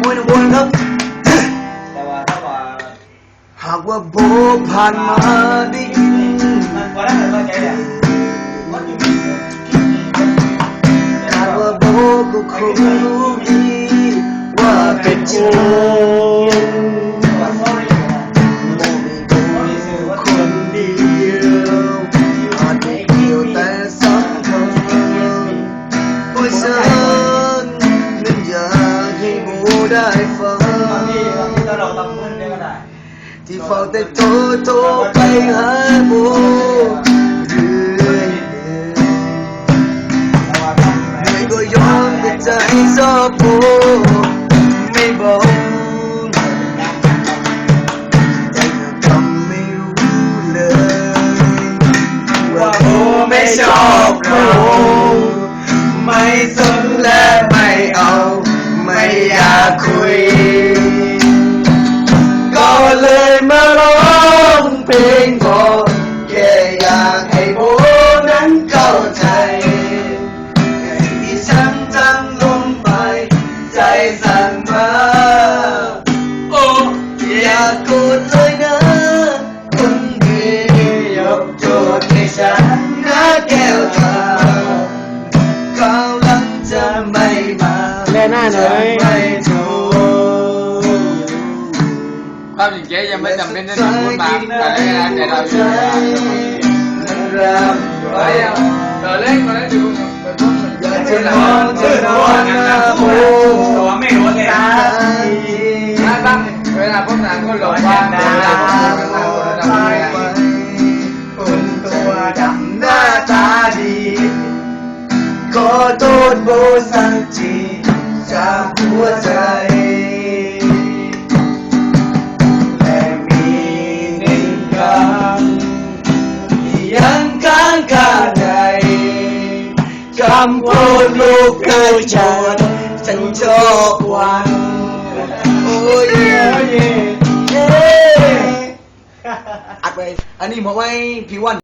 มวยหนึ่งบนครับแต่ว่าถ้าว่าหากว่าโบผ่านมาได้ยินหากว่าโบก็คงรู้ดีว่าเป็นจริง ฉันนั้นอยากให้โบได้ฟังที่เฝ้าแต่โทรโทรไปหาโบเรื่อยไม่ก็ยอมแต่ใจชอบโบไม่บอกใจก็ทำไม่รู้เลยว่าโบไม่ชอบเราไม่ สนและไม่เอา ไม่อยากคุย ก็เลยมาร้องเพลงบอกแค่อยากให้โบนั้นเข้าใจที่ฉันทำลงไป ใจสั่นมาโอ้อยาโกรธเลย หน้าหน่อยความจริงเจ๊ยังไม่จำเป็นต้องพูดมากแต่ในเวลาใจเราอยู่ไว้เดี๋ยวเล่นก็เล่นดูไปพูดอยากจะมอนนะโอ้ตัวไม่รู้เลยตาถ้าตั้งเวลาพวกนั้นก็หลงว่าเวลาพวกนั้นก็หลงว่าไปคนตัวดำหน้าตาดีขอโทษโบสักที จากหัวใจ และมีหนึ่งคำที่ยังค้างคาใจคำพูดลูกเคยชวนฉันชอบวัน โอ้ยเย่เย่อัดไป อันนี้ผมไว้พี่วัน